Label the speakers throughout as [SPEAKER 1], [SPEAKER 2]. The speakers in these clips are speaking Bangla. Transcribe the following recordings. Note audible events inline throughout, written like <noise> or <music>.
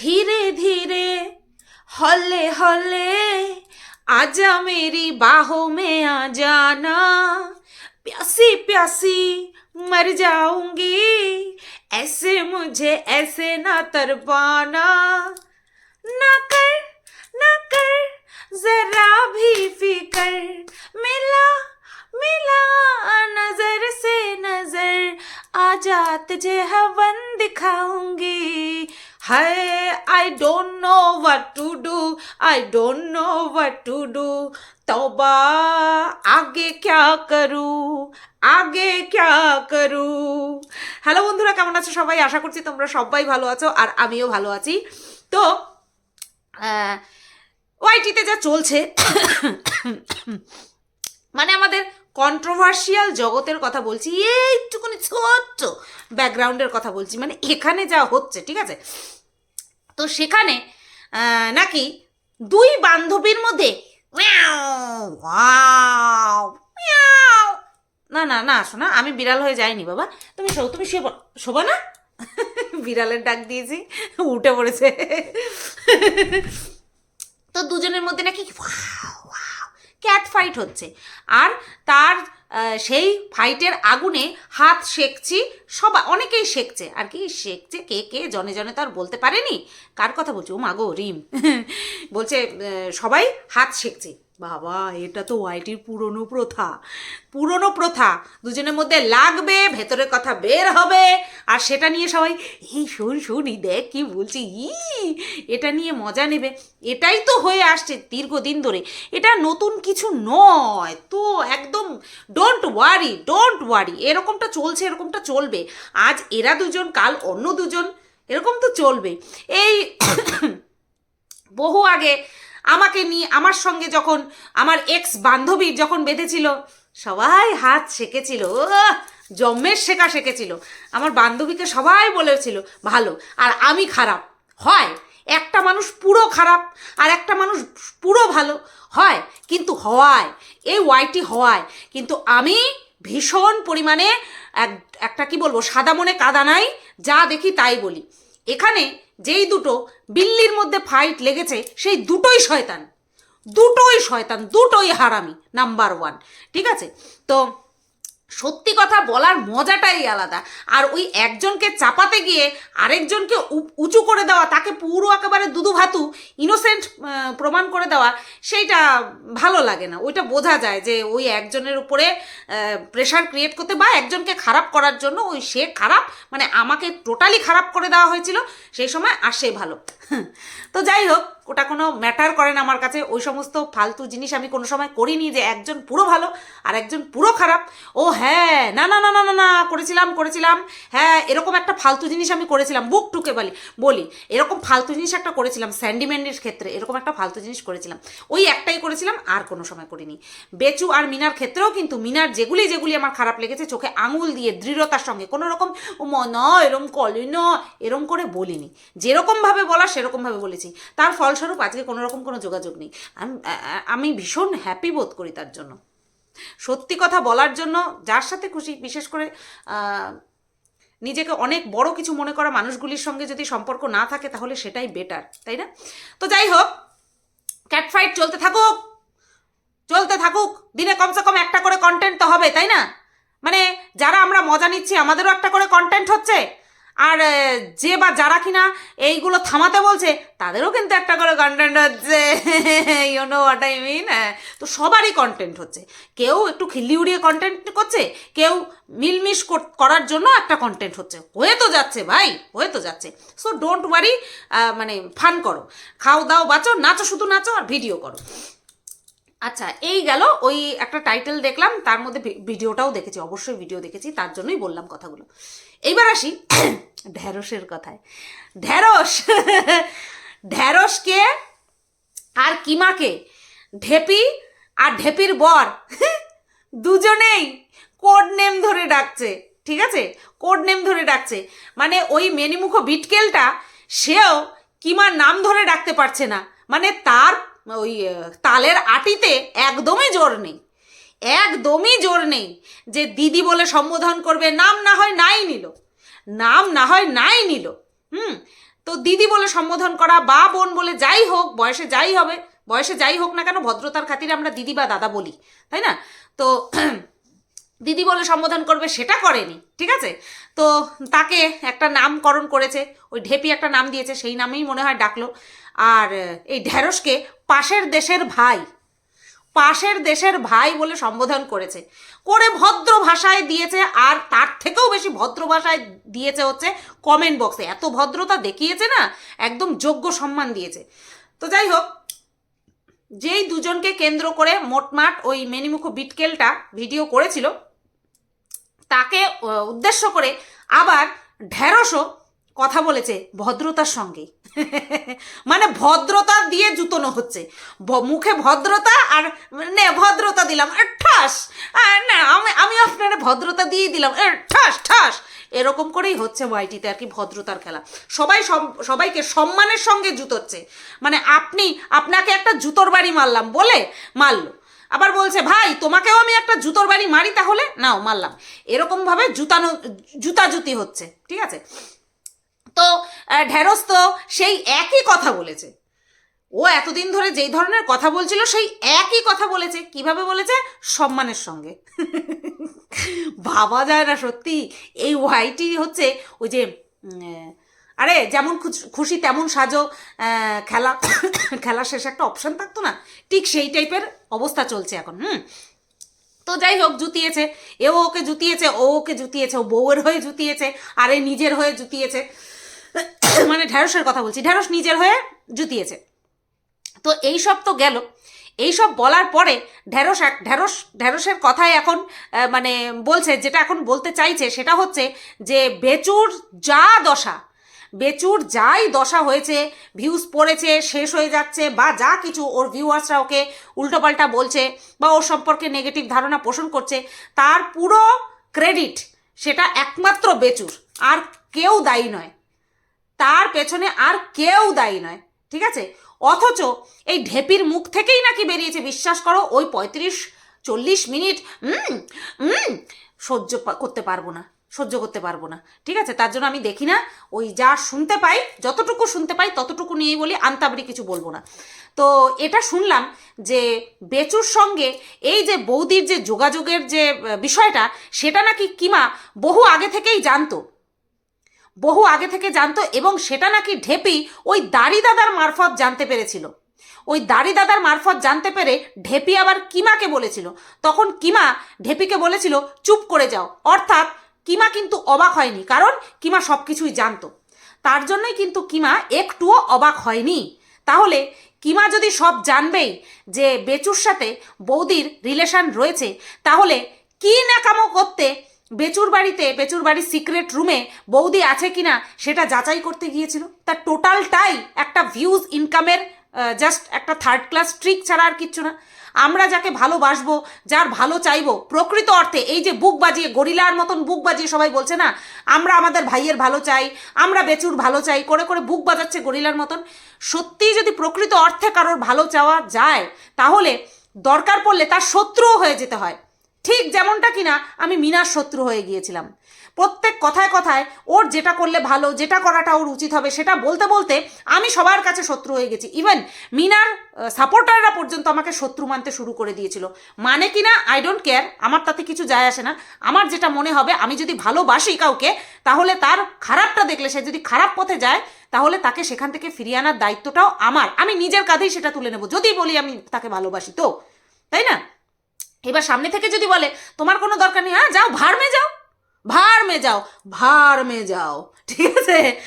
[SPEAKER 1] धीरे धीरे, हौले हौले, आजा मेरी बाहों में आ जाना। प्यासी प्यासी मर जाऊँगी, ऐसे मुझे ऐसे ना तरपाना ना कर ना कर, जरा भी फिकर मिला मिला नजर से नजर आजा तुझे हवन दिखाऊंगी हाय I don't know what to do I don't know what to do तौबा आगे क्या करूं আগে ক্যা করু হ্যালো বন্ধুরা কেমন আছো সবাই আশা করছি তোমরা সবাই ভালো আছো আর আমিও ভালো আছি তো ওয়াইটিতে যা চলছে <coughs> মানে আমাদের কন্ট্রোভার্সিয়াল জগতের কথা বলছি, এইটুকুনি ছোট্ট ব্যাকগ্রাউন্ডের কথা বলছি মানে এখানে যা হচ্ছে, ঠিক আছে? তো সেখানে নাকি দুই বান্ধবীর মধ্যে। না না না, শোনা, আমি বিড়াল হয়ে যাইনি, বাবা। তুমি শো, তুমি পড়- শোবা না? <laughs> বিড়ালের ডাক দিয়েছি, উঠে পড়েছে। <laughs> তো দুজনের মধ্যে নাকি ক্যাট ফাইট হচ্ছে। আর তার সেই ফাইটের আগুনে হাত শেখছি সবা, অনেকেই শেখছে আর কি শেখছে কে কে, জনে জনে তো আর বলতে পারেনি। কার কথা বলছি? ও মাগো রিম। <laughs> বলছে সবাই হাত সেকছে। বাবা, এটা তো ওয়াইটির পুরনো প্রথা। পুরনো প্রথা, দুজনের মধ্যে লাগবে, ভেতরের কথা বের হবে। আর সেটা নিয়ে সবাই, এই শোন শোন ই দেখ কি বলছি, ই, এটা নিয়ে মজা নেবে। এটাই তো হয়ে আসছে দীর্ঘদিন ধরে। এটা নতুন কিছু নয়। তো একদম ডোন্ট ওয়ারি ডোন্ট ওয়ারি এরকমটা চলছে, এরকমটা চলবে। আজ এরা দুজন, কাল অন্য দুজন, এরকম তো চলবে। এই, <coughs> বহু আগে আমাকে নিয়ে আমার সঙ্গে যখন আমার এক্স বান্ধবীর যখন বেঁধেছিল, সবাই হাত শেখেছিল জম্মের শেখা শেখেছিল আমার বান্ধবীকে সবাই বলেছিল, ভালো, আর আমি খারাপ। হয়, একটা মানুষ পুরো খারাপ আর একটা মানুষ পুরো ভালো, হয়, কিন্তু হওয়ায় এই ওয়াইটি হওয়ায় কিন্তু আমি ভীষণ পরিমাণে এক, একটা কি বলব, সাদা মনে কাদা নাই, যা দেখি তাই বলি। এখানে যেই দুটো বিল্লির মধ্যে ফাইট লেগেছে, সেই দুটোই শয়তান। দুটোই শয়তান, দুটোই হারামি নাম্বার ওয়ান ঠিক আছে? তো সত্যি কথা বলার মজাটাই আলাদা। আর ওই একজনকে চাপাতে গিয়ে আরেকজনকে উঁচু করে দেওয়া, তাকে পুরো একেবারে দুদু ভাতু ইনোসেন্ট প্রমাণ করে দেওয়া, সেইটা ভালো লাগে না। ওইটা বোঝা যায় যে ওই একজনের উপরে প্রেশার ক্রিয়েট করতে বা একজনকে খারাপ করার জন্য ওই সে খারাপ মানে আমাকে টোটালি খারাপ করে দেওয়া হয়েছিল, সেই সময় আর সে ভালো। তো যাই হোক, ওটা কোনো ম্যাটার করে না আমার কাছে। ওই সমস্ত ফালতু জিনিস আমি কোনো সময় করিনি যে একজন পুরো ভালো আর একজন পুরো খারাপ। ও হ্যাঁ না না না না না না, করেছিলাম করেছিলাম। হ্যাঁ এরকম একটা ফালতু জিনিস আমি করেছিলাম, বুক টুকে বলি বলি। এরকম ফালতু জিনিস একটা করেছিলাম স্যান্ডিম্যান্ডের ক্ষেত্রে এরকম একটা ফালতু জিনিস করেছিলাম। ওই একটাই করেছিলাম, আর কোনো সময় করিনি। বেচু আর মিনার ক্ষেত্রেও কিন্তু মিনার যেগুলি যেগুলি আমার খারাপ লেগেছে, চোখে আঙুল দিয়ে দৃঢ়তার সঙ্গে, কোনো রকম, ও ন, এরম কলি ন, এরম করে বলিনি। যেরকমভাবে বলা সেরকমভাবে বলেছি। তার ফলস্বরূপ আজকে কোনো রকম কোনো যোগাযোগ নেই। আমি ভীষণ হ্যাপি বোধ করি তার জন্য। সত্যি কথা বলার জন্য যার সাথে খুশি, বিশেষ করে নিজেকে অনেক বড় কিছু মনে করা মানুষগুলির সঙ্গে যদি সম্পর্ক না থাকে তাহলে সেটাই বেটার তাই না? তো যাই হোক ক্যাটফাইট চলতে থাকুক চলতে থাকুক, দিনে কমসে কম একটা করে কন্টেন্ট তো হবে, তাই না? মানে যারা আমরা মজা নিচ্ছি, আমাদেরও একটা করে কন্টেন্ট হচ্ছে। আর যে বা যারা কিনা এইগুলো থামাতে বলছে, তাদেরও কিন্তু একটা করে কন্টেন্ট হচ্ছে। You know what I mean তো সবারই কন্টেন্ট হচ্ছে। কেউ একটু খিল্লি উড়িয়ে কন্টেন্ট করছে, কেউ মিলমিশ কর- করার জন্য একটা কন্টেন্ট হচ্ছে। হয়ে তো যাচ্ছে ভাই, হয়ে তো যাচ্ছে। সো ডোন্ট ওয়ারি মানে ফান করো। খাও দাও বাঁচো, নাচো শুধু নাচো আর ভিডিও করো। আচ্ছা এই গেল, ওই একটা টাইটেল দেখলাম, তার মধ্যে ভিডিওটাও দেখেছি, অবশ্যই ভিডিও দেখেছি, তার জন্যই বললাম কথাগুলো। এইবার আসি <coughs> ঢ্যাঁড়সের কথায়। ঢ্যাঁড়স <laughs> ঢ্যাঁড়সকে আর কিমাকে, ঢেপি আর ঢেপির বর, <laughs> দুজনেই কোড নেম ধরে ডাকছে, ঠিক আছে? কোড নেম ধরে ডাকছে। মানে ওই মেনিমুখো বিটকেলটা, সেও কিমার নাম ধরে ডাকতে পারছে না। মানে তার ওই তালের আটিতে একদমই জোর নেই। একদমই জোর নেই যে দিদি বলে সম্বোধন করবে, নাম না হয় নাই নিল। নাম না হয় নাই নিল। হুম? তো দিদি বলে সম্বোধন করা বা বোন বলে যাই হোক, বয়সে যাই হবে, বয়সে যাই হোক না কেন, ভদ্রতার খাতিরে আমরা দিদি বা দাদা বলি, তাই না? তো <clears throat> দিদি বলে সম্বোধন করবে, সেটা করেনি, ঠিক আছে? তো তাকে একটা নামকরণ করেছে, ওই ঢেপি একটা নাম দিয়েছে, সেই নামেই মনে হয় ডাকলো। আর, এই ঢ্যাঁড়সকে পাশের দেশের ভাই, পাশের দেশের ভাই বলে সম্বোধন করেছে। করে ভদ্র ভাষায় দিয়েছে, আর তার থেকেও বেশি ভদ্র ভাষায় দিয়েছে হচ্ছে কমেন্ট বক্সে এত ভদ্রতা দেখিয়েছে না, একদম যোগ্য সম্মান দিয়েছে। তো যাই হোক, যেই দুজনকে কেন্দ্র করে মোটমাট ওই মেনিমুখ বিটকেলটা ভিডিও করেছিল, তাকে উদ্দেশ্য করে আবার ঢেঁড়সও কথা বলেছে ভদ্রতার সঙ্গে। মানে ভদ্রতা দিয়ে জুতোনো হচ্ছে। মুখে ভদ্রতা আর নে, ভদ্রতা দিলাম। ঠাস! না, আমি আমি আপনার ভদ্রতা দিয়ে দিলাম। ঠাস ঠাস! এরকম করেই হচ্ছে ওয়াইটিতে আর কি ভদ্রতার খেলা। সবাই সব- সবাইকে সম্মানের সঙ্গে জুতোচ্ছে। মানে আপনি, আপনাকে একটা জুতোর বাড়ি মারলাম বলে মারলো। আবার বলছে, ভাই, তোমাকেও আমি একটা জুতোর বাড়ি মারি তাহলে? নাও, মারলাম। এরকমভাবে জুতানো, জুতাজুতি হচ্ছে। ঠিক আছে? তো ঢ্যাঁড়স তো সেই একই কথা বলেছে। ও এতদিন ধরে যেই ধরনের কথা বলছিল, সেই একই কথা বলেছে। কীভাবে বলেছে? সম্মানের সঙ্গে। <laughs> ভাবা যায় না সত্যি। এই ওয়াইটি হচ্ছে ওই যে আরে যেমন খুশ- তেমন সাজো খেলা <coughs> খেলা শেষে একটা অপশন থাকতো না? ঠিক সেই টাইপের অবস্থা চলছে এখন, হুম? তো যাই হোক, জুতিয়েছে। এও ওকে জুতিয়েছে, ও ওকে জুতিয়েছে, ও বউয়ের হয়ে জুতিয়েছে, আর নিজের হয়ে জুতিয়েছে। মানে ঢ্যাঁড়সের কথা বলছি। ঢ্যাঁড়স নিজের হয়ে জুতিয়েছে। তো এই সব তো গেল। এই সব বলার পরে ঢ্যাঁড়স ঢ্যাঁড়স ঢ্যাঁড়সের কথাই এখন মানে বলছে, যেটা এখন বলতে চাইছে সেটা হচ্ছে যে বেচুর যা দশা, বেচুর যাই দশা হয়েছে ভিউজ পড়েছে, শেষ হয়ে যাচ্ছে, বা যা কিছু ওর ভিউয়ার্সরা ওকে উল্টোপাল্টা বলছে, বা ওর সম্পর্কে নেগেটিভ ধারণা পোষণ করছে, তার পুরো ক্রেডিট সেটা একমাত্র বেচুর, আর কেউ দায়ী নয়। তার পেছনে আর কেউ দায়ী নয়, ঠিক আছে? অথচ এই ঢেপির মুখ থেকেই নাকি বেরিয়েছে, বিশ্বাস করো, ওই পঁয়ত্রিশ, চল্লিশ মিনিট সহ্য করতে পারব না, সহ্য করতে পারব না, ঠিক আছে? তার জন্য আমি দেখি না, ওই যা শুনতে পাই, যতটুকু শুনতে পাই, ততটুকু নিয়েই বলি, আন্তাবরি কিছু বলব না। তো এটা শুনলাম যে বেচুর সঙ্গে এই যে বৌদির যে যোগাযোগের যে বিষয়টা, সেটা নাকি কিমা বহু আগে থেকেই জানতো। বহু আগে থেকে জানতো এবং সেটা নাকি ঢেপি ওই দাড়ি দাদার মারফত জানতে পেরেছিল। ওই দাড়ি দাদার মারফত জানতে পেরে ঢেপি আবার কিমাকে বলেছিল। তখন কিমা ঢেপিকে বলেছিল, চুপ করে যাও। অর্থাৎ কিমা কিন্তু অবাক হয়নি, কারণ কিমা সব কিছুই জানতো। তার জন্যই কিন্তু কিমা একটুও অবাক হয়নি। তাহলে কিমা যদি সব জানবেই যে বেচুর সাথে বৌদির রিলেশন রয়েছে, তাহলে কি নাকামো করতে বেচুর বাড়িতে, বেচুর বাড়ির সিক্রেট রুমে বৌদি আছে কিনা সেটা যাচাই করতে গিয়েছিল। তার টোটালটাই একটা ভিউজ ইনকামের জাস্ট একটা থার্ড ক্লাস ট্রিক ছাড়া আর কিচ্ছু না। আমরা যাকে ভালোবাসবো, যার ভালো চাইব, প্রকৃত অর্থে এই যে বুক বাজিয়ে, গরিলার মতন বুক বাজিয়ে সবাই বলছে না, আমরা আমাদের ভাইয়ের ভালো চাই, আমরা বেচুর ভালো চাই, করে করে বুক বাজাচ্ছে গরিলার মতন। সত্যিই যদি প্রকৃত অর্থে কারোর ভালো চাওয়া যায়, তাহলে দরকার পড়লে তার শত্রুও হয়ে যেতে হয়। ঠিক যেমনটা কিনা আমি মিনার শত্রু হয়ে গিয়েছিলাম। প্রত্যেক কথায় কথায় ওর যেটা করলে ভালো, যেটা করাটা ওর উচিত হবে, সেটা বলতে বলতে আমি সবার কাছে শত্রু হয়ে গেছি। ইভেন মিনার সাপোর্টাররা পর্যন্ত আমাকে শত্রু মানতে শুরু করে দিয়েছিল। মানে কিনা আই ডোন্ট কেয়ার আমার তাতে কিছু যায় আসে না। আমার যেটা মনে হবে, আমি যদি ভালোবাসি কাউকে, তাহলে তার খারাপটা দেখলে, সে যদি খারাপ পথে যায়, তাহলে তাকে সেখান থেকে ফিরিয়ে আনার দায়িত্বটাও আমার। আমি নিজের কাঁধেই সেটা তুলে নেব। যদি বলি আমি তাকে ভালোবাসি তো, তাই না? এবার সামনে থেকে যদি বলে, তোমার কোনো দরকার নেই হ্যাঁ যাও ভাড়মে যাও ভাড়মে যাও ভাড়মে যাও। <laughs> ঠিক আছে?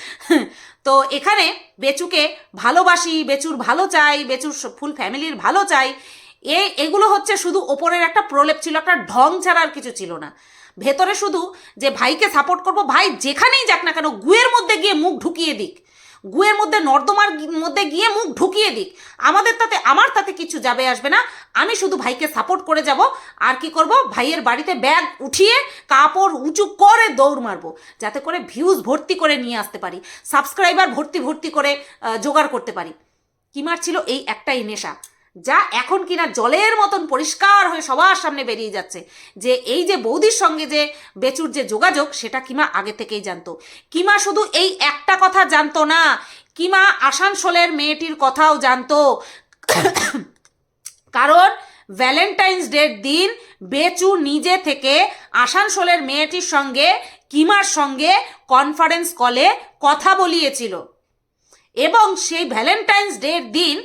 [SPEAKER 1] তো এখানে বেচুকে ভালোবাসি, বেচুর ভালো চাই, বেচুর ফুল ফ্যামিলির ভালো চাই, এ, এগুলো হচ্ছে শুধু ওপরের একটা প্রলেপ ছিল, একটা ঢং ছাড়া আর কিছু ছিল না। ভেতরে শুধু যে ভাইকে সাপোর্ট করব, ভাই যেখানেই যাক না কেন, গুয়ের মধ্যে গিয়ে মুখ ঢুকিয়ে দিক। গুয়ের মধ্যে, নর্দমার মধ্যে গিয়ে মুখ ঢুকিয়ে দিক। আমাদের তাতে, আমার তাতে কিছু যাবে আসবে না। আমি শুধু ভাইকে সাপোর্ট করে যাব। আর কি করব? ভাইয়ের বাড়িতে ব্যাগ উঠিয়ে কাপড় উঁচু করে দৌড় মারবো। যাতে করে ভিউজ ভর্তি করে নিয়ে আসতে পারি। সাবস্ক্রাইবার ভর্তি ভর্তি করে জোগাড় করতে পারি। কিমার ছিল এই একটাই নেশা। যা এখন কিনা জলের মতন পরিষ্কার হয়ে সবার সামনে বেরিয়ে যাচ্ছে। যে এই যে বৌদির সঙ্গে যে বেচুর যে যোগাযোগ, সেটা কিমা আগে থেকেই জানতো। কিমা শুধু এই একটা কথা জানতো না, কিমা আসানসোলের মেয়েটির কথাও জানতো। কারণ ভ্যালেন্টাইন্স ডের দিন বেচু নিজে থেকে আসানসোলের মেয়েটির সঙ্গে, কিমার সঙ্গে কনফারেন্স কলে কথা বলিয়েছিল। এবং সেই ভ্যালেন্টাইন্স ডের দিন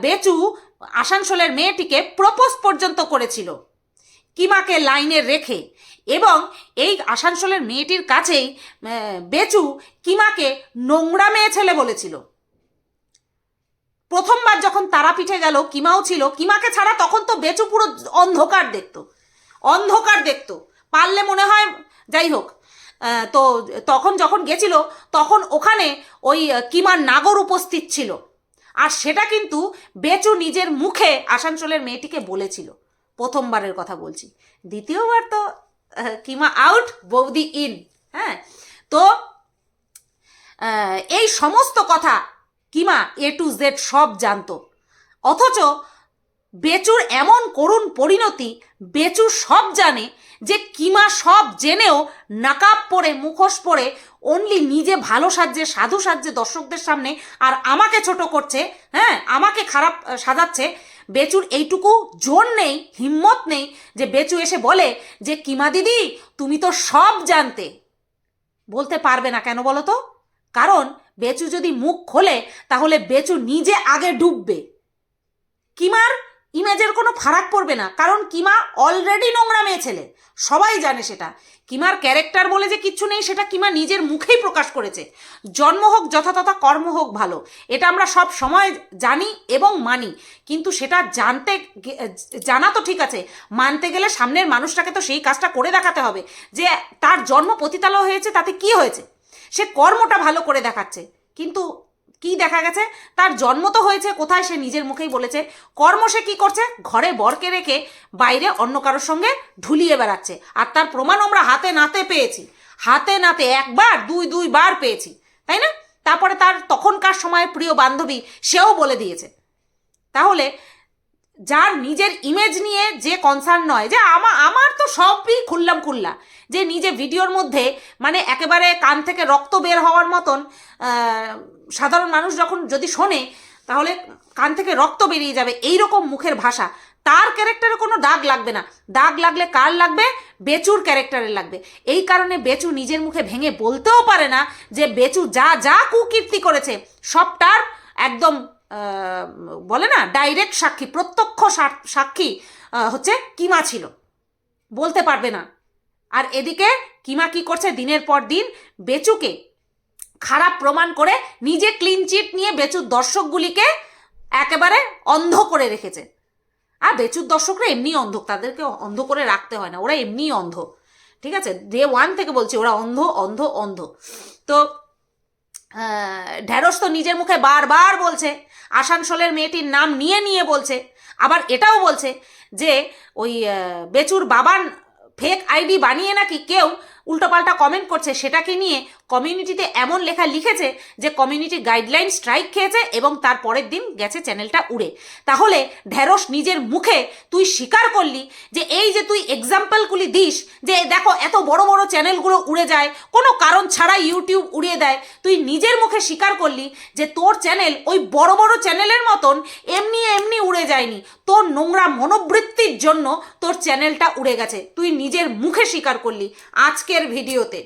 [SPEAKER 1] বেচু আসানসোলের মেয়েটিকে প্রপোজ পর্যন্ত করেছিল। কিমাকে লাইনে রেখে এবং এই আসানসোলের মেয়েটির কাছেই বেচু কিমাকে নোংরা মেয়ে ছেলে বলেছিল। প্রথমবার যখন তারাপীঠে গেল, কিমাও ছিল। কিমাকে ছাড়া তখন তো বেচু পুরো অন্ধকার দেখতো। অন্ধকার দেখতো। পারলে মনে হয়, যাই হোক তো তখন যখন গেছিল, তখন ওখানে ওই কিমার নাগর উপস্থিত ছিল। আর সেটা কিন্তু বেচু নিজের মুখে আসানসোলের মেয়েটিকে বলেছিল। প্রথমবারের কথা বলছি। দ্বিতীয়বার তো কিমা আউট, বৌদি ইন হ্যাঁ? তো এই সমস্ত কথা কিমা এ টু জেড সব জানতো। অথচ বেচুর এমন করুণ পরিণতি বেচু সব জানে যে কিমা সব জেনেও নাকাব পরে, মুখোশ পরে অনলি নিজে ভালো সাজছে, সাধু সাজছে দর্শকদের সামনে আর আমাকে ছোট করছে হ্যাঁ আমাকে খারাপ সাজাচ্ছে, বেচুর এইটুকু জোর নেই, হিম্মত নেই যে বেচু এসে বলে যে, কিমা দিদি, তুমি তো সব জানতে। বলতে পারবে না কেন বলো তো? কারণ বেচু যদি মুখ খোলে, তাহলে বেচু নিজে আগে ডুববে। কিমার ইমেজের কোনো ফারাক পড়বে না, কারণ কিমা অলরেডি নোংরা মেয়ে ছেলে। সবাই জানে সেটা। কিমার ক্যারেক্টার বলে যে কিচ্ছু নেই, সেটা কিমা নিজের মুখেই প্রকাশ করেছে। জন্ম হোক যথাতথা, কর্ম হোক ভালো, এটা আমরা সব সময় জানি এবং মানি। কিন্তু সেটা জানতে জানা তো ঠিক আছে, মানতে গেলে সামনের মানুষটাকে তো সেই কাজটা করে দেখাতে হবে, যে তার জন্ম পতিতালয় হয়েছে, তাতে কি হয়েছে? সে কর্মটা ভালো করে দেখাচ্ছে। কিন্তু কি দেখা গেছে? তার জন্ম তো হয়েছে, কোথায় সে নিজের মুখেই বলেছে। কর্ম সে কি করছে? ঘরে বরকে রেখে বাইরে অন্য কারোর সঙ্গে ঢুলিয়ে বেড়াচ্ছে। আর তার প্রমাণ আমরা হাতে নাতে পেয়েছি। হাতে নাতে একবার, দুই দুই বার পেয়েছি। তাই না? তারপরে তার তখনকার সময় প্রিয় বান্ধবী সেও বলে দিয়েছে। তাহলে যার নিজের ইমেজ নিয়ে যে কনসার্ন নয়, যে আমা, আমার তো সবই খুললাম খুল্লা। যে নিজে ভিডিওর মধ্যে মানে একেবারে কান থেকে রক্ত বের হওয়ার মতন সাধারণ মানুষ যখন যদি শোনে, তাহলে কান থেকে রক্ত বেরিয়ে যাবে এই রকম মুখের ভাষা। তার ক্যারেক্টারে কোনো দাগ লাগবে না। দাগ লাগলে কার লাগবে? বেচুর ক্যারেক্টারের লাগবে। এই কারণে বেচু নিজের মুখে ভেঙে বলতেও পারে না যে বেচু যা যা কুকীর্তি করেছে, সবটার একদম বলে না ডাইরেক্ট সাক্ষী, প্রত্যক্ষ সাক্ষী হচ্ছে কিমা ছিল। বলতে পারবে না। আর এদিকে কিমা কি করছে? দিনের পর দিন বেচুকে খারাপ প্রমাণ করে নিজে ক্লিন চিট নিয়ে বেচুর দর্শকগুলিকে একেবারে অন্ধ করে রেখেছে। আর বেচুর দর্শকরা এমনি অন্ধ, তাদেরকে অন্ধ করে রাখতে হয় না, ওরা এমনিই অন্ধ। ঠিক আছে? ডে ওয়ান থেকে বলছি, ওরা অন্ধ অন্ধ অন্ধ। তো ঢ্যাঁড়স তো নিজের মুখে বারবার বলছে। আসানসোলের মেয়েটির নাম নিয়ে নিয়ে বলছে। আবার এটাও বলছে যে, ওই বেচুর বাবার ফেক আইডি বানিয়ে নাকি কেউ উল্টোপাল্টা কমেন্ট করছে, সেটাকে নিয়ে কমিউনিটিতে এমন লেখা লিখেছে যে কমিউনিটি গাইডলাইন স্ট্রাইক খেয়েছে এবং তার পরের দিন গেছে চ্যানেলটা উড়ে। তাহলে ঢেঁড়স নিজের মুখে তুই স্বীকার করলি যে এই যে তুই এক্সাম্পলগুলি দিস, যে দেখো এত বড় বড় চ্যানেলগুলো উড়ে যায়, কোনো কারণ ছাড়া ইউটিউব উড়িয়ে দেয়, তুই নিজের মুখে স্বীকার করলি যে তোর চ্যানেল ওই বড় বড় চ্যানেলের মতন এমনি এমনি উড়ে যায়নি। তোর নোংরা মনোবৃত্তির জন্য তোর চ্যানেলটা উড়ে গেছে। তুই নিজের মুখে স্বীকার করলি। আজকের ভিডিওতে।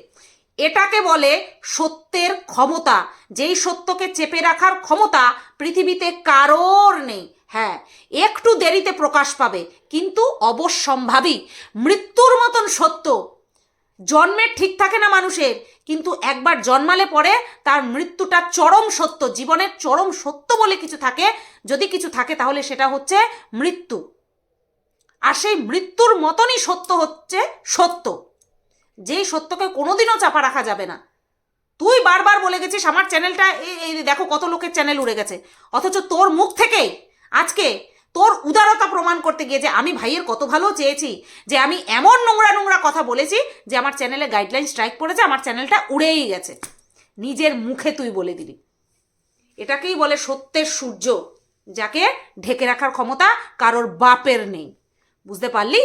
[SPEAKER 1] এটাকে বলে সত্যের ক্ষমতা। যেই সত্যকে চেপে রাখার ক্ষমতা পৃথিবীতে কারোর নেই। হ্যাঁ একটু দেরিতে প্রকাশ পাবে, কিন্তু অবশ্যম্ভাবী। মৃত্যুর মতন সত্য। জন্মের ঠিক থাকে না মানুষের, কিন্তু একবার জন্মালে পরে তার মৃত্যুটা চরম সত্য, জীবনের চরম সত্য বলে কিছু থাকে। যদি কিছু থাকে তাহলে সেটা হচ্ছে মৃত্যু। আর সেই মৃত্যুর মতনই সত্য হচ্ছে সত্য। যেই সত্যকে কোনোদিনও চাপা রাখা যাবে না। তুই বারবার বলে গেছিস আমার চ্যানেলটা এই দেখো কত লোকের চ্যানেল উড়ে গেছে। অথচ তোর মুখ থেকেই আজকে তোর উদারতা প্রমাণ করতে গিয়ে যে আমি ভাইয়ের কত ভালো চেয়েছি, যে আমি এমন নোংরা নোংরা কথা বলেছি যে আমার চ্যানেলে গাইডলাইন স্ট্রাইক পড়েছে, আমার চ্যানেলটা উড়েই গেছে। নিজের মুখে তুই বলে দিলি। এটাকেই বলে সত্যের সূর্য, যাকে ঢেকে রাখার ক্ষমতা কারোর বাপের নেই। বুঝতে পারলি?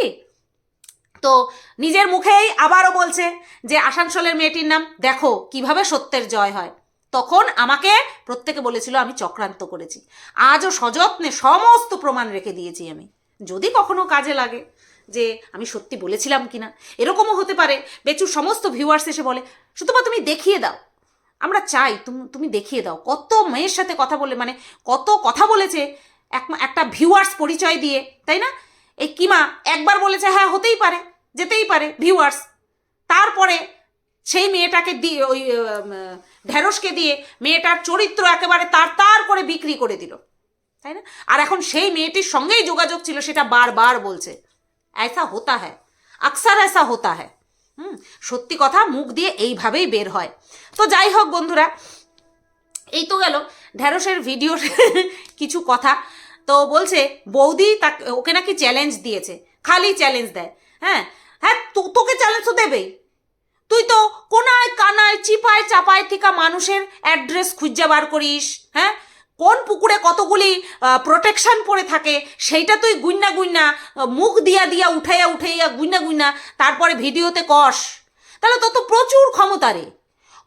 [SPEAKER 1] তো নিজের মুখেই আবারও বলছে যে আসানসোলের মেয়েটির নাম, দেখো কীভাবে সত্যের জয় হয়। তখন আমাকে প্রত্যেকে বলেছিল, আমি চক্রান্ত করেছি। আজও সযত্নে সমস্ত প্রমাণ রেখে দিয়েছি আমি। যদি কখনো কাজে লাগে যে আমি সত্যি বলেছিলাম কিনা, এরকমও হতে পারে। বেচুর সমস্ত ভিউয়ার্স এসে বলে, সুতপা তুমি দেখিয়ে দাও। আমরা চাই তুমি তুমি দেখিয়ে দাও। কত মেয়ের সাথে কথা বলে মানে কত কথা বলেছে এক একটা ভিউয়ার্স পরিচয় দিয়ে, তাই না? এই কিমা একবার বলেছে হ্যাঁ হতেই পারে যেতেই পারে ভিউয়ার্স তারপরে সেই মেয়েটাকে দিয়ে ওই উম, ঢেঁড়সকে দিয়ে মেয়েটার চরিত্র একেবারে তার তার করে বিক্রি করে দিল তাই না আর এখন সেই মেয়েটির সঙ্গেই যোগাযোগ ছিল সেটা বারবার বলছে ऐसा होता है अक्सर ऐसा होता है হুম সত্যি কথা মুখ দিয়ে এইভাবেই বের হয় তো যাই হোক বন্ধুরা এই তো গেল ঢ্যাঁড়সের ভিডিওর <laughs> কিছু কথা তো বলছে, বৌদি তাকে, ওকে নাকি চ্যালেঞ্জ দিয়েছে। খালি চ্যালেঞ্জ দেয়। হ্যাঁ? হ্যাঁ তো, তোকে চ্যালেঞ্জ তো দেবেই। তুই তো কোনায় কানায়, চিপায় চাপায় থেকে মানুষের অ্যাড্রেস খুঁজে বার করিস হ্যাঁ? কোন পুকুরে কতগুলি প্রোটেকশন পড়ে থাকে, সেইটা তুই গুইনা গুইনা মুখ দিয়া দিয়া উঠাইয়া উঠাইয়া গুইনা গুইনা তারপরে ভিডিওতে কস। তাহলে তোর তো প্রচুর ক্ষমতা রে।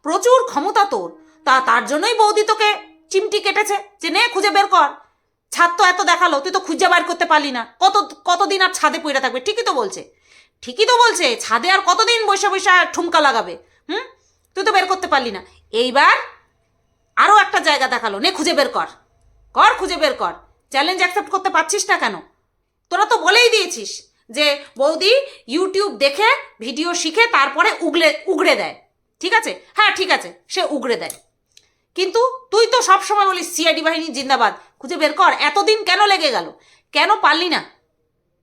[SPEAKER 1] প্রচুর ক্ষমতা তোর। তা, তার জন্যই বৌদি তোকে চিমটি কেটেছে। যে নে, খুঁজে বের কর। ছাদ তো এত দেখাল, তুই তো খুঁজে বার করতে পারলি না। কত, কতদিন আর ছাদে পড়ে থাকবে? ঠিকই তো বলছে। ঠিকই তো বলছে, ছাদে আর কতদিন বসে বসে ঠুমকা লাগাবে? হুম? তুই তো বের করতে পারলি না। এইবার আরও একটা জায়গা দেখাল, নে খুঁজে বের কর। কর, খুঁজে বের কর। চ্যালেঞ্জ অ্যাকসেপ্ট করতে পারছিস না কেন? তোরা তো বলেই দিয়েছিস যে, বৌদি ইউটিউব দেখে ভিডিও শিখে, তারপরে উগলে উগড়ে দেয়। ঠিক আছে? হ্যাঁ ঠিক আছে, সে উগড়ে দেয়। কিন্তু তুই তো সব সময় বলিস সিআইডি বাহিনী জিন্দাবাদ। খুঁজে বের কর, এতদিন কেন লেগে গেল? কেন পারলি না?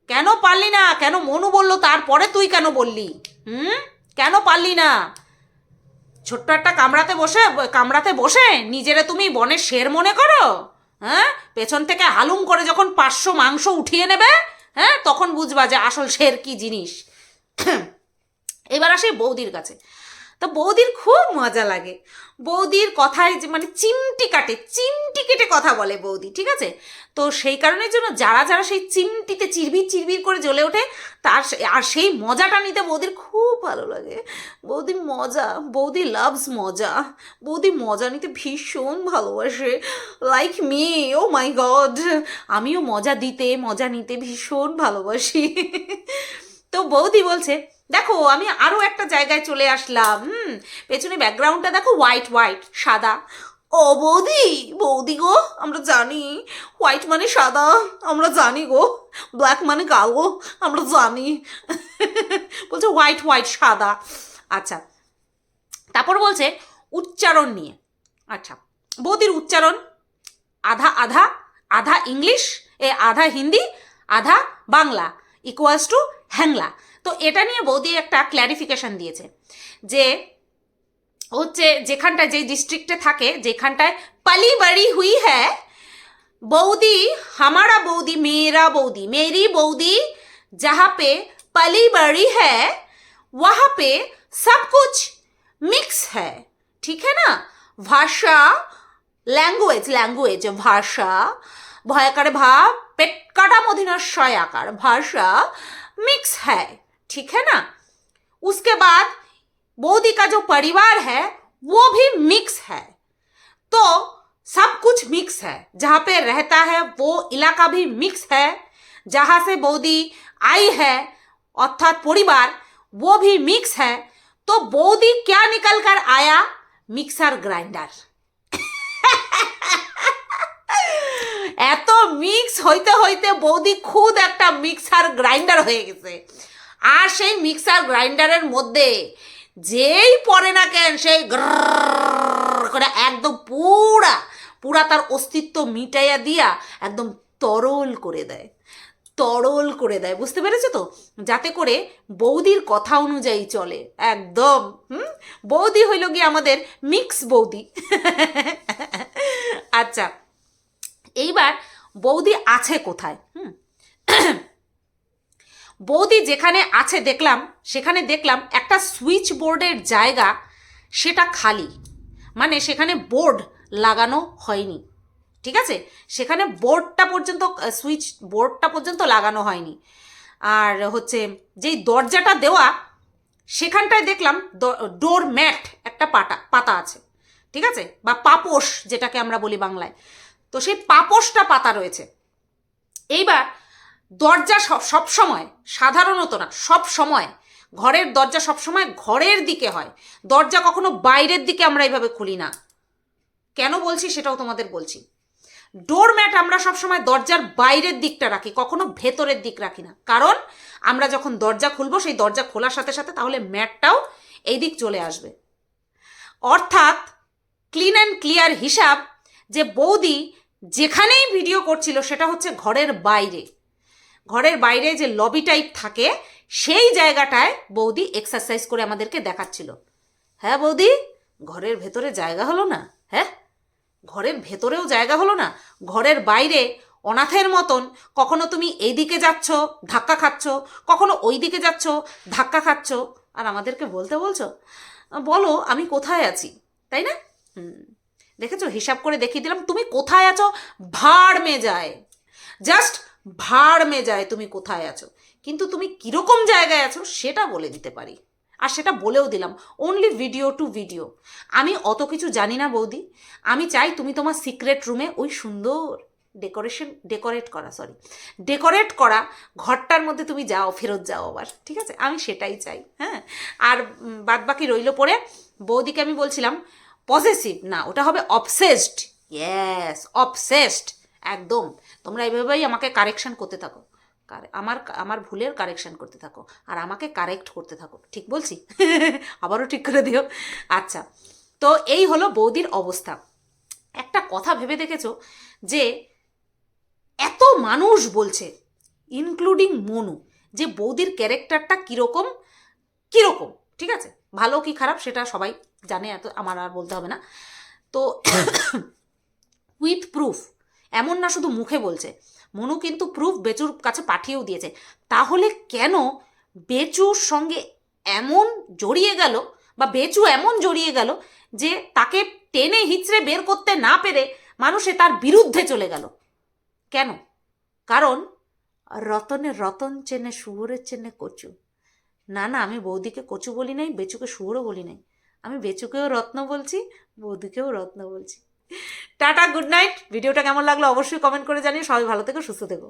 [SPEAKER 1] কেন পারলি না? কেন মনু বলল, তারপরে তুই কেন বললি? হুম? কেন পারলি না? ছোট্ট একটা কামড়াতে বসে কামড়াতে বসে, নিজেরে তুমি বনের শের মনে করো? হ্যাঁ? পেছন থেকে হালুম করে যখন পাঁচশো মাংস উঠিয়ে নেবে হ্যাঁ তখন বুঝবা যে আসল শের কি জিনিস। এবার আসে বৌদির কাছে। তো বৌদির খুব মজা লাগে। বৌদির কথায় যে মানে চিমটি কাটে, চিমটি কেটে কথা বলে বৌদি, ঠিক আছে? তো সেই কারণের জন্য যারা যারা সেই চিমটিতে চিরবির চিরবির করে জ্বলে ওঠে, তার আর সেই মজাটা নিতে বৌদির খুব ভালো লাগে। বৌদি মজা, বৌদি লাভস মজা। বৌদি মজা নিতে ভীষণ ভালোবাসে। Like me oh my god আমিও মজা দিতে, মজা নিতে ভীষণ ভালোবাসি। তো বৌদি বলছে দেখো, আমি আরও একটা জায়গায় চলে আসলাম, হুম? পেছনে ব্যাকগ্রাউন্ডটা দেখো হোয়াইট হোয়াইট সাদা। ও বৌদি বৌদি গো, আমরা জানি। হোয়াইট মানে সাদা, আমরা জানি গো। ব্ল্যাক মানে কালো, আমরা জানি। বলছে হোয়াইট হোয়াইট সাদা। আচ্ছা তারপর বলছে উচ্চারণ নিয়ে। আচ্ছা বৌদির উচ্চারণ, আধা আধা আধা ইংলিশ, এ আধা হিন্দি, আধা বাংলা ইকুয়ালস টু হ্যাংলা। তো এটা নিয়ে বৌদি একটা ক্ল্যারিফিকেশন দিয়েছে যে হচ্ছে যেখানটায় যে ডিস্ট্রিক্টে থাকে যেখানটায় পালি বাড়ি হুই হ্যাঁ बऊदी हमारा बऊदी मेरा बऊदी मेरी बऊदी जहाँ पे पली बड़ी है वहाँ पे सब कुछ मिक्स है ठीक है ना ভাষা ল্যাঙ্গুয়েজ ল্যাঙ্গুয়েজ ভাষা ভয়াকারে ভাব পেট কাটা মধিনশ্বয় आकार भाषा मिक्स है ठीक है ना उसके बाद बौदी का जो परिवार है वो भी मिक्स है तो सब कुछ मिक्स है जहाँ पे रहता है वो इलाका भी मिक्स है जहाँ से बौदी आई है अर्थात परिवार वो भी मिक्स है तो बौदी क्या निकल कर आया मिक्सर ग्राइंडर এত মিক্স হইতে হইতে বৌদি খুদ একটা মিক্সার গ্রাইন্ডার হয়ে গেছে আর সেই মিক্সার গ্রাইন্ডারের মধ্যে যেই পড়ে না কেন সেই করে একদম পুরা পুরা তার অস্তিত্ব মিটাইয়া দিয়া একদম তরল করে দেয়, তরল করে দেয়। বুঝতে পেরেছ তো? যাতে করে বৌদির কথা অনুযায়ী চলে। একদম, হুম? বৌদি হইল গিয়ে আমাদের মিক্স বৌদি। আচ্ছা এইবার বৌদি আছে কোথায়? হুম? বৌদি যেখানে আছে দেখলাম, সেখানে দেখলাম একটা সুইচ বোর্ডের জায়গা সেটা খালি। মানে সেখানে বোর্ড লাগানো হয়নি। ঠিক আছে? সেখানে বোর্ডটা পর্যন্ত সুইচ বোর্ডটা পর্যন্ত লাগানো হয়নি। আর হচ্ছে যেই দরজাটা দেওয়া, সেখানটায় দেখলাম ডোর ম্যাট একটা পাটা, পাতা আছে। ঠিক আছে? বা পাপোশ যেটাকে আমরা বলি বাংলায়। তো সেই পাপোশটা পাতা রয়েছে। এইবার দরজা সব সব সময়, সাধারণত না, সব সময়, ঘরের দরজা সব সময় ঘরের দিকে হয়। দরজা কখনো বাইরের দিকে আমরা এইভাবে খুলি না। কেন বলছি সেটাও তোমাদের বলছি। ডোরম্যাট আমরা সবসময় দরজার বাইরের দিকটা রাখি, কখনো ভেতরের দিক রাখি না। কারণ, আমরা যখন দরজা খুলবো, সেই দরজা খোলার সাথে সাথে তাহলে ম্যাটটাও এই দিক চলে আসবে। অর্থাৎ ক্লিন অ্যান্ড ক্লিয়ার হিসাব যে বৌদি যেখানেই ভিডিও করছিল, সেটা হচ্ছে ঘরের বাইরে। ঘরের বাইরে যে লবি টাইপ থাকে, সেই জায়গাটায় বৌদি এক্সারসাইজ করে আমাদেরকে দেখাচ্ছিল। হ্যাঁ বৌদি? ঘরের ভেতরে জায়গা হলো না? হ্যাঁ? ঘরের ভেতরেও জায়গা হলো না? ঘরের বাইরে অনাথের মতন কখনো তুমি এইদিকে যাচ্ছ, ধাক্কা খাচ্ছ, কখনো ওই দিকে যাচ্ছ, ধাক্কা খাচ্ছ, আর আমাদেরকে বলতে বলছো? বলো, আমি কোথায় আছি? তাই না? হুম। দেখেছ? হিসাব করে দেখিয়ে দিলাম, তুমি কোথায় আছো? ভাড় মে যায় জাস্ট ভাড় মে যায় তুমি কোথায় আছো? কিন্তু তুমি কীরকম জায়গায় আছো সেটা বলে দিতে পারি। আর সেটা বলেও দিলাম অনলি ভিডিও টু ভিডিও আমি অত কিছু জানি না বৌদি। আমি চাই তুমি তোমার সিক্রেট রুমে ওই সুন্দর ডেকোরেশন ডেকোরেট করা সরি ডেকোরেট করা ঘরটার মধ্যে তুমি যাও, ফেরত যাও আবার, ঠিক আছে? আমি সেটাই চাই হ্যাঁ? আর বাদ বাকি রইল পরে বৌদিকে আমি বলছিলাম পজেসিভ না, ওটা হবে অবসেসড ইয়েস অবসেসড একদম। তোমরা এভাবেই আমাকে কারেকশন করতে থাকো। আমার আমার ভুলের কারেকশন করতে থাকো। আর আমাকে কারেক্ট করতে থাকো। ঠিক বলছি? <laughs> আবারও ঠিক করে দিও। আচ্ছা তো এই হলো বৌদির অবস্থা। একটা কথা ভেবে দেখেছ যে এত মানুষ বলছে ইনক্লুডিং মনু, যে বৌদির ক্যারেক্টারটা কীরকম কীরকম, ঠিক আছে? ভালো কি খারাপ সেটা সবাই জানে, এত আমার আর বলতে হবে না। তো <coughs> উইথ প্রুফ এমন না শুধু মুখে বলছে। মনু কিন্তু প্রুফ বেচুর কাছে পাঠিয়েও দিয়েছে। তাহলে কেন বেচুর সঙ্গে এমন জড়িয়ে গেল বা বেচু এমন জড়িয়ে গেল যে তাকে টেনে হিচড়ে বের করতে না পেরে মানুষে তার বিরুদ্ধে চলে গেল? কেন? কারণ রতনে রতন চেনে শুয়োরের চেনে কচু। না না, আমি বৌদিকে কচু বলি নাই, বেচুকে শুয়োরও বলি নাই। আমি বেচুকেও রত্ন বলছি, বৌদিকেও রত্ন বলছি। Tata, good night. ভিডিওটা কেমন লাগল অবশ্যই কমেন্ট করে জানিয়ে সবাই ভালো থেকো, সুস্থ থেকো।